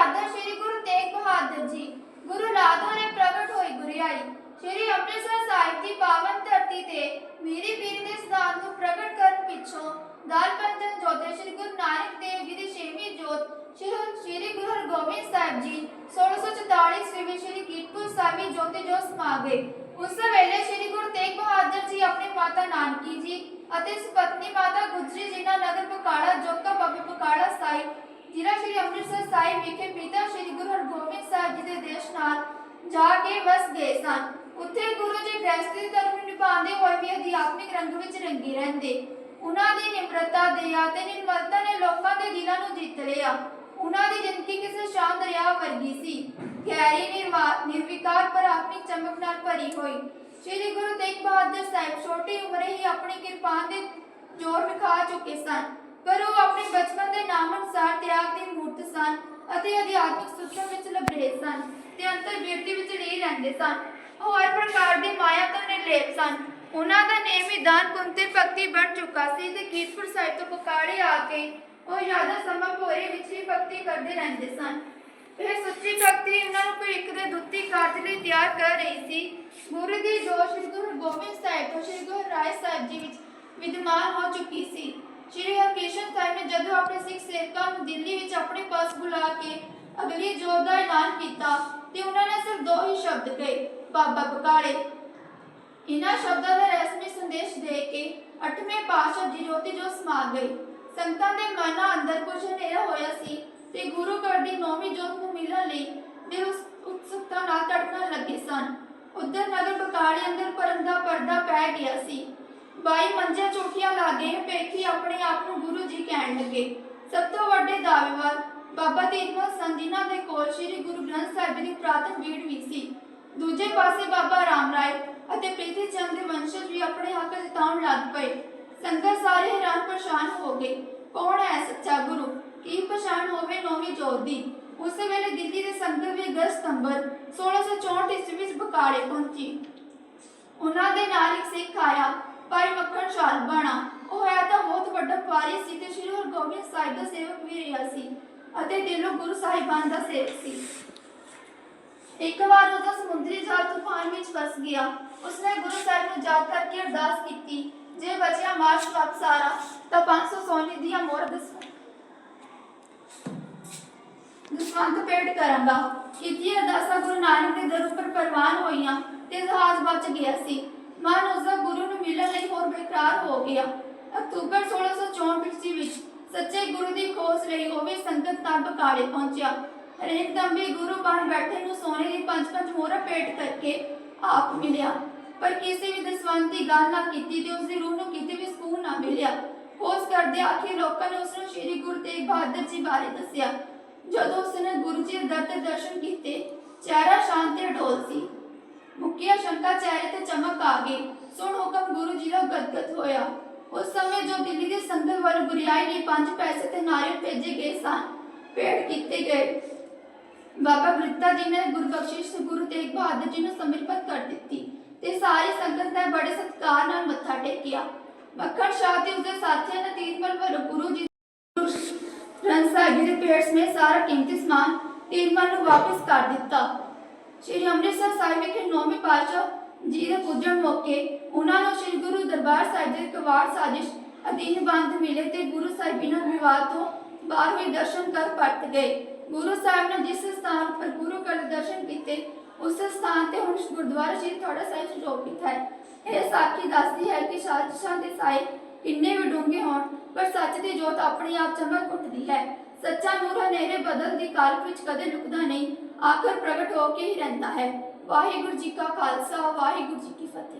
ਆਦਰ ਸ੍ਰੀ ਗੁਰੂ ਤੇਗ ਬਹਾਦਰ ਜੀ। ਗੁਰੂ ਰਾਧਾ ਨੇ ਪ੍ਰਗਟ ਹੋਈ ਗੁਰਿਆਈ। ਸ੍ਰੀ ਅੰਮ੍ਰਿਤਸਰ ਸਾਹਿਬ ਦੀ ਪਾਵਨ ਧਰਤੀ ਤੇ ਮੀਰੀ ਪੀਰ ਦੇ ਸਿਧਾਂਤ ਨੂੰ ਪ੍ਰਗਟ ਕਰਨ ਪਿੱਛੋਂ ਦਾਲ ਪੰਜਨ ਜੋਤੇ ਸ੍ਰੀ ਗੁਰੂ ਨਾਨਕ ਦੇਵ ਜੀ ਦੀ ਛੇਵੀਂ ਜੋਤ ਸ੍ਰੀ ਗੁਰੂ ਹਰਗੋਬਿੰਦ ਸਾਹਿਬ ਜੀ 1644 ਈਸਵੀ ਵਿੱਚ ਸ੍ਰੀ ਕੀਰਤਪੁਰ ਸਾਹਿਬ ਵਿੱਚ ਜੋਤੀ ਜੋਤ ਸਮਾ ਗਏ। ਉਸ ਵੇਲੇ ਸ੍ਰੀ ਗੁਰੂ ਤੇਗ ਬਹਾਦਰ ਜੀ ਆਪਣੇ ਮਾਤਾ ਨਾਨਕੀ ਜੀ ਅਤੇ ਸੁਪਤਨੀ ਮਾਤਾ ਗੁਜਰੀ ਜੀ ਨਾਲ ਨਗਰ ਪਕਾੜਾ ਜੋਗਾ ਬਾਬੇ ਪਕਾੜਾ ਸਾਹਿਬ ਜ਼ਿਲ੍ਹਾ ਸ੍ਰੀ ਅੰਮ੍ਰਿਤਸਰ ਸਾਹਿਬ ਵਿਖੇ ਪਿਤਾ ਸ੍ਰੀ ਗੁਰੂ ਹਰਗੋਬਿੰਦ ਸਾਹਿਬ ਜੀ ਦੇ ਦੇਸ਼ ਨਾਲ ਜਾ ਕੇ ਵਸ ਗਏ ਸਨ। ਉੱਥੇ ਗੁਰੂ ਜੀ ਗ੍ਰਸਤੀ ਧਰਮ ਨਿਭਾਉਂਦੇ ਹੋਏ ਵੀ ਅਧਿਆਤਮਿਕ ਰੰਗ ਵਿੱਚ ਰੰਗੇ ਰਹਿੰਦੇ। ਉਹਨਾਂ ਦੀ ਨਿਮਰਤਾ, ਦਇਆ ਤੇ ਨਿਰਮਲਤਾ ਨੇ ਲੋਕਾਂ ਦੇ ਦਿਲਾਂ ਨੂੰ ਜਿੱਤ ਲਿਆ। ਉਹਨਾਂ ਦੀ ਜ਼ਿੰਦਗੀ ਕਿਸੇ ਸ਼ਾਂਤ ਦਰਿਆ ਵਰਗੀ ਸੀ। ਗਹਿਰੀ ਨਿਰਵਾ- ਨਿਰਵਿਕਾਰ ਪਰ ਆਤਮਿਕ ਚਮਕ ਨਾਲ ਭਰੀ ਹੋਈ। ਸ੍ਰੀ ਗੁਰੂ ਤੇਗ ਬਹਾਦਰ ਸਾਹਿਬ ਛੋਟੀ ਉਮਰੇ ਹੀ ਆਪਣੀ ਕਿਰਪਾਨ ਦੇ ਜ਼ੋਰ ਵਿਖਾ ਚੁੱਕੇ ਸਨ। ਪਰ ਉਹ ਆਪਣੇ ਬਚਪਨ ਦੇ ਨਾਮ ਅਨੁਸਾਰ ਤਿਆਗ ਦੀ ਮੂਰਤ ਸਨ ਅਤੇ ਅਧਿਆਤਮਿਕ ਸੁੱਚਾਂ ਵਿੱਚ ਲਬੜੇ ਸਨ ਤੇ ਅੰਤਰ ਬਿਰਤੀ ਵਿੱਚ ਨਹੀਂ ਰਹਿੰਦੇ ਸਨ। ਉਹ ਹਰ ਪ੍ਰਕਾਰ ਦੀ ਮਾਇਆ ਤੋਂ ਨਿਰਲੇਪ ਸਨ। ਉਹਨਾਂ ਦਾ ਨੇਮ ਦਾਨ ਕੁੰਤੇ ਭਗਤੀ ਬਣ ਚੁੱਕਾ ਸੀ ਤੇ ਕੀਰਤਪੁਰ ਸਾਹਿਬ ਤੋਂ ਪਕਾੜੇ ਆ ਕੇ ਉਹ ਜ਼ਿਆਦਾ ਸਮਾਂ ਭੋਰੇ ਵਿੱਚ ਹੀ ਭਗਤੀ ਕਰਦੇ ਰਹਿੰਦੇ ਸਨ। ਇਹ ਸੱਚੀ ਭਗਤੀ ਉਹਨਾਂ ਨੂੰ ਭਵਿੱਖ ਦੇ ਦੁੱਤੀ ਕਾਰਜ ਲਈ ਤਿਆਰ ਕਰ ਰਹੀ ਸੀ। ਗੁਰੂ ਦੀ ਜੋਸ਼ ਗੁਰੂ ਗੋਬਿੰਦ ਸਾਹਿਬ ਤੋਂ ਸ੍ਰੀ ਗੁਰੂ ਰਾਏ ਸਾਹਿਬ ਜੀ ਵਿੱਚ ਵਿਦਮਾਨ ਹੋ ਚੁੱਕੀ ਸੀ। ਸ੍ਰੀ ਹਰਕ੍ਰਿਸ਼ਨ ਸਾਹਿਬ ਨੇ ਜਦੋਂ ਆਪਣੇ ਸਿੱਖ ਸੇਵਕਾਂ ਨੂੰ ਦਿੱਲੀ ਵਿੱਚ ਆਪਣੇ ਪਾਸ ਬੁਲਾ ਕੇ ਅਗਲੀ ਜੋਤ ਦਾ ਐਲਾਨ ਕੀਤਾ ਤੇ ਉਹਨਾਂ ਨੇ ਸਿਰਫ ਦੋ ਹੀ ਸ਼ਬਦ ਕਹੇ, ਬਾਬਾ ਬਕਾਲੇ ਇਹਨਾਂ ਸ਼ਬਦਾਂ ਦਾ ਰਸਮੀ ਸੰਦੇਸ਼ ਦੇ ਕੇ ਅੱਠਵੇਂ ਪਾਤਸ਼ਾਹ ਜੀ ਜੋਤੀ ਜੋ ਸਮਾ ਗਏ। ਸੰਗਤਾਂ ਦੇ ਮਨਾਂ ਅੰਦਰ ਕੁਝ ਹਨੇਰਾ ਹੋਇਆ ਸੀ ਤੇ ਗੁਰੂ ਘਰ ਦੀ ਨੌਵੀਂ ਜੋਤ ਨੂੰ ਮਿਲਣ ਲਈ ਦਿਲ ਉਤਸੁਕਤਾ ਨਾਲ ਧੜਕਣ ਲੱਗੇ ਸਨ। ਉਧਰ ਨਗਰ ਬਕਾਲੇ ਅੰਦਰ ਪਰਨ ਦਾ ਪਰਦਾ ਪੈ ਗਿਆ ਸੀ। ਬਾਈ ਮੰਜੇ ਚੋਟੀਆਂ ਲਾਗੇ ਪੇਖੀ ਆਪਣੇ ਆਪ ਨੂੰ ਗੁਰੂ ਜੀ ਕਹਿਣ ਲੱਗੇ। ਸਭ ਤੋਂ ਵੱਡੇ ਦਾਅਵੇਵਾਰ ਬਾਬਾ ਤੇਜਵਾਲ ਸੰਤ ਦੇ ਕੋਲ ਸ੍ਰੀ ਗੁਰੂ ਗ੍ਰੰਥ ਸਾਹਿਬ ਦੀ ਪ੍ਰਾਤਨ ਬੀੜ ਵੀ ਸੀ। ਦੂਜੇ ਪਾਸੇ ਬਾਬਾ ਰਾਮ ਰਾਏ ਅਤੇ ਪ੍ਰੀਤੀ ਚੰਦ ਦੇ ਵੰਸ਼ਜ ਵੀ ਆਪਣੇ ਹੱਕ ਜਤਾਉਣ ਲੱਗ ਪਏ। ਸੰਗਤ ਸਾਰੇ ਹੈਰਾਨ ਪਰੇਸ਼ਾਨ ਹੋ ਗਏ। ਕੌਣ ਹੈ ਸੱਚਾ ਗੁਰੂ? ਕੀ ਪਛਾਣ ਹੋਵੇ ਨੌਵੀਂ ਜੋਤ ਦੀ? ਉਸ ਵੇਲੇ ਦਿੱਲੀ ਦੇ ਸੰਗਤ ਵੀ ਅਗਸਤ ਸਤੰਬਰ 1664 ਈਸਵੀ ਵਿੱਚ ਬਕਾਲੇ ਪਹੁੰਚੀ। ਉਹਨਾਂ ਦੇ ਨਾਲ ਇੱਕ ਸਿੱਖ ਆਇਆ। ਭਾਈ ਮੱਖਣ ਸ਼ਾਲ ਬਾਣਾ। ਉਹ ਹੈ ਤਾਂ ਬਹੁਤ ਵੱਡਾ ਵਪਾਰੀ ਸੀ ਤੇ ਸ਼੍ਰੀ ਹਰਗੋਬਿੰਦ ਸਾਹਿਬ ਦਾ ਸੇਵਕ ਵੀ ਰਿਹਾ ਸੀ ਅਤੇ ਦਿਲੋਂ ਗੁਰੂ ਸਾਹਿਬਾਨ ਦਾ ਸੇਵਕ ਸੀ। ਇੱਕ ਵਾਰ ਉਹਦਾ ਸਮੁੰਦਰੀ ਜਹਾਜ਼ ਤੂਫਾਨ ਵਿੱਚ ਫਸ ਗਿਆ। ਉਸਨੇ ਗੁਰੂ ਸਾਹਿਬ ਨੂੰ ਯਾਦ ਕਰਕੇ ਅਰਦਾਸ ਕੀਤੀ, ਜੇ ਬਚਿਆ ਮਾਰਸ਼ ਵਾਪਸ ਆ ਰਾ ਤਾਂ 500 ਸੋਨੇ ਦੀਆਂ ਮੋਹਰ ਦਸ। ਦਸਵੰਤ ਭੇਟ ਕਰਾਂਗਾ। ਕੀਤੀ ਅਰਦਾਸਾਂ ਗੁਰੂ ਨਾਨਕ ਦੇ ਦਰ ਉੱਪਰ ਪ੍ਰਵਾਨ ਹੋਈਆਂ ਤੇ ਜਹਾਜ਼ ਬਚ ਗਿਆ ਸੀ। ਮਨ ਉਸਦਾ ਗੁਰੂ ਨੂੰ ਮਿਲਣ ਲਈ ਹੋਰ ਬੇਕਰਾਰ ਹੋ ਗਿਆ। ਅਕਤੂਬਰ 1664 ਈਸਵੀ ਵਿੱਚ ਸੱਚੇ ਗੁਰੂ ਦੀ ਖੋਜ ਲਈ ਉਹ ਸੰਗਤ ਨਾਲ ਬਕਾਲੇ ਪਹੁੰਚਿਆ। ਹਰੇਕ ਦਮ ਗੁਰੂ ਬਣ ਬੈਠੇ ਨੂੰ ਸੋਨੇ ਦੀ ਪੰਜ ਪੰਜ ਮੋਹਰਾਂ ਭੇਟ ਕਰਕੇ ਆਪ ਮਿਲਿਆ। ਪਰ ਕਿਸੇ ਵੀ ਦਸਵੰਤ ਦੀ ਗੱਲ ਨਾ ਕੀਤੀ ਤੇ ਉਸ ਦੀ ਰੂਹ ਨੂੰ ਕਿਤੇ ਵੀ ਸਕੂਨ ਨਾ ਮਿਲਿਆ। ਖੋਜ ਕਰਦੇ ਆਖਿਰ ਲੋਕਾਂ ਨੇ ਉਸ ਨੂੰ ਸ਼੍ਰੀ ਗੁਰੂ ਤੇਗ ਬਹਾਦਰ ਜੀ ਬਾਰੇ ਦੱਸਿਆ। ਜਦੋਂ ਉਸਨੇ ਗੁਰੂ ਜੀ ਦੇ ਦਰ ਤੇ ਦਰਸ਼ਨ ਕੀਤੇ, ਚਿਹਰਾ ਸ਼ਾਂਤ ਤੇ ਅਡੋਲ ਸੀ। ਮੁੱਕਿਆ ਸ਼ੰਕਾ ਚਿਹਰੇ ਤੇ ਚਮਕ ਆ ਗਈ। ਸੁਣ ਹੁਕਮ ਗੁਰੂ ਜੀ ਦਾ ਗਦਗਦ ਹੋਇਆ। ਉਸ ਸਮੇਂ ਜੋ ਦਿੱਲੀ ਦੀ ਸੰਗਤ ਵੱਲ ਗੁਰਿਆਈ ਲਈ ਪੰਜ ਪੈਸੇ ਤੇ ਨਾਰੀਅਲ ਭੇਜੇ ਗਏ ਸਨ, ਭੇਟ ਕੀਤੇ ਗਏ। ਬਾਬਾ ਬ੍ਰਿਤਾ ਜੀ ਨੇ ਗੁਰਬਖਸ਼ਿਸ਼ ਗੁਰੂ ਤੇਗ ਬਹਾਦਰ ਜੀ ਨੂੰ ਸਮਰਪਿਤ ਕਰ ਦਿੱਤੀ ਤੇ ਸਾਰੀ ਸੰਗਤ ਨੇ ਬੜੇ ਸਤਿਕਾਰ ਨਾਲ ਮੱਥਾ ਟੇਕਿਆ। ਮੱਖਣ ਸ਼ਾਹ ਤੇ ਉਸਦੇ ਸਾਥੀਆਂ ਨੇ ਤੀਰਮਲ ਵੱਲੋਂ ਗੁਰੂ ਜੀ ਗ੍ਰੰਥ ਸਾਹਿਬ ਦੇ ਪੇੜ ਸਮੇਤ ਸਾਰਾ ਕੀਮਤੀ ਸਮਾਨ ਤੀਰਮਲ ਨੂੰ ਵਾਪਸ ਕਰ ਦਿੱਤਾ। ਸ਼੍ਰੀ ਅੰਮ੍ਰਿਤਸਰ ਸਾਹਿਬ ਵਿਖੇ ਨੌਵੇਂ ਪਾਤਸ਼ਾਹ ਜੀ ਦੇ ਪੁੱਜਣ ਮੌਕੇ ਉਹਨਾਂ ਨੂੰ ਸ਼੍ਰੀ ਗੁਰੂ ਦਰਬਾਰ ਸਾਹਿਬ ਦੇ ਕਵਾੜ ਸਾਜ਼ਿਸ਼ ਅਧੀਨ ਬੰਦ ਮਿਲੇ ਤੇ ਗੁਰੂ ਸਾਹਿਬੀਨਾਂ ਵਿਵਾਦ ਤੋਂ ਬਾਹਰ ਹੋਏ ਦਰਸ਼ਨ ਕਰ ਪਰਤ ਗਏ। ਗੁਰੂ ਸਾਹਿਬ ਨੇ ਜਿਸ ਸਥਾਨ ਉੱਪਰ ਗੁਰੂ ਘਰ ਦਰਸ਼ਨ ਕੀਤੇ, ਉਸ ਸਥਾਨ ਤੇ ਹੁਣ ਗੁਰਦੁਆਰਾ ਸ਼੍ਰੀ ਥੋੜਾ ਸਾਹਿਬ ਸੁਜੋਭਿਤ ਹੈ। ਇਹ ਸਾਖੀ ਦੱਸਦੀ ਹੈ ਕਿ ਸਾਜ਼ਿਸ਼ਾਂ ਦੇ ਸਾਏ ਕਿੰਨੇ ਵੀ ਡੂੰਘੇ ਹੋਣ, ਪਰ ਸੱਚ ਦੀ ਜੋਤ ਆਪਣੇ ਆਪ ਚਮਕ ਉੱਠਦੀ ਹੈ। ਸੱਚਾ ਨੂਰ ਹਨੇਰੇ ਬਦਲ ਦੀ ਕਾਲ ਵਿੱਚ ਕਦੇ ਲੁਕਦਾ ਨਹੀਂ ਆਖਰ ਪ੍ਰਗਟ ਹੋ ਕੇ ਹੀ ਰਹਿੰਦਾ ਹੈ। ਵਾਹਿਗੁਰੂ ਜੀ ਕਾ ਖਾਲਸਾ, ਵਾਹਿਗੁਰੂ ਜੀ ਕੀ ਫਤਿਹ।